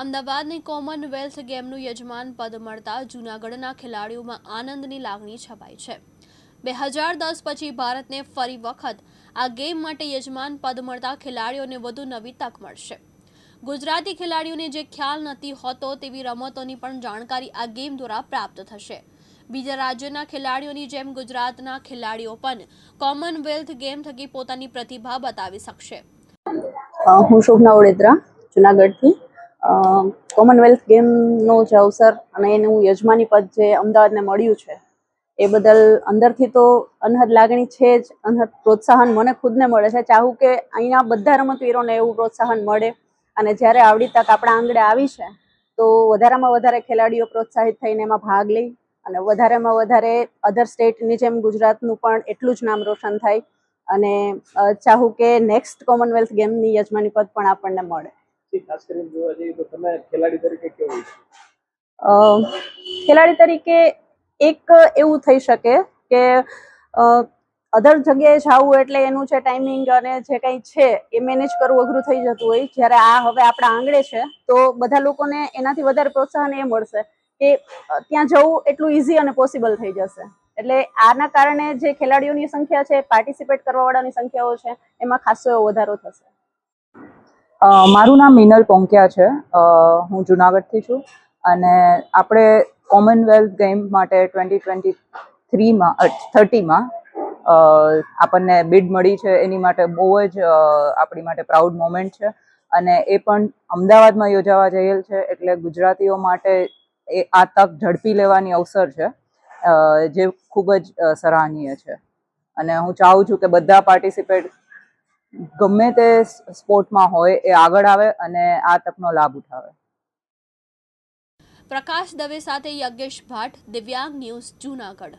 અમદાવાદની કોમનવેલ્થ ગેમનું યજમાન પદ મળતા જૂનાગઢના ખેલાડીઓમાં આનંદની લાગણી છવાઈ છે. બે હજાર દસ પછી ભારતને ફરી વખત આ ગેમ માટે યજમાન પદ મળતા ખેલાડીઓને વધુ નવી તક મળશે. ગુજરાતી ખેલાડીઓને જે ખ્યાલ નથી હોતો તેવી રમતોની પણ જાણકારી આ ગેમ દ્વારા પ્રાપ્ત થશે. બીજા રાજ્યોના ખેલાડીઓની જેમ ગુજરાતના ખેલાડીઓ પણ કોમનવેલ્થ ગેમ થકી પોતાની પ્રતિભા બતાવી શકશે. હું શોભના વડોદરા, જુનાગઢથી. કોમનવેલ્થ ગેમનો જે અવસર અને એનું યજમાની પદ જે અમદાવાદને મળ્યું છે, એ બદલ અંદરથી તો અનહદ લાગણી છે જ, અનહદ પ્રોત્સાહન મને ખુદને મળે છે. ચાહું કે અહીંયા બધા રમતવીરોને એવું પ્રોત્સાહન મળે અને જ્યારે આવડી તક આપણા આંગણે આવી છે, તો વધારેમાં વધારે ખેલાડીઓ પ્રોત્સાહિત થઈને એમાં ભાગ લે અને વધારેમાં વધારે અધર સ્ટેટની જેમ ગુજરાતનું પણ એટલું જ નામ રોશન થાય અને ચાહું કે નેક્સ્ટ કોમનવેલ્થ ગેમની યજમાની પદ પણ આપણને મળે. ખાસ કરીને જોવા જઈએ તો તમે ખેલાડી તરીકે કેવું ખેલાડી તરીકે એક એવું થઈ શકે કે અધર જગ્યાએ જવું એટલે એનું છે ટાઈમિંગ અને જે કંઈ છે એ મેનેજ કરવું અઘરું થઈ જતું હોય. જ્યારે આ હવે આપણા આંગળે છે, તો બધા લોકોને એનાથી વધારે પ્રોત્સાહન એ મળશે કે ત્યાં જવું એટલું ઇઝી અને પોસિબલ થઈ જશે. એટલે આના કારણે જે ખેલાડીઓની સંખ્યા છે પાર્ટિસિપેટ કરવાવાળાની સંખ્યાઓ છે, એમાં ખાસો એવો વધારો થશે. મારું નામ મિનલ પોંકિયા છે. હું જુનાગઢથી છું અને આપણે કોમનવેલ્થ ગેમ માટે ટ્વેન્ટી ટ્વેન્ટી થ્રીમાં થર્ટીમાં આપણને બિડ મળી છે. એની માટે બહુ જ આપણી માટે પ્રાઉડ મોમેન્ટ છે. અને એ પણ અમદાવાદમાં યોજાવા જયેલ છે એટલે ગુજરાતીઓ માટે એ આ તક ઝડપી લેવાની અવસર છે જે ખૂબ જ સરાહનીય છે. અને હું ચાહું છું કે બધા પાર્ટિસિપેટ ગમે તે સ્પોર્ટમાં હોય એ આગળ આવે અને આ તકનો લાભ ઉઠાવે. પ્રકાશ દવે સાથે યજ્ઞેશ ભાટ, દિવ્યાંગ ન્યૂઝ જૂનાગઢ.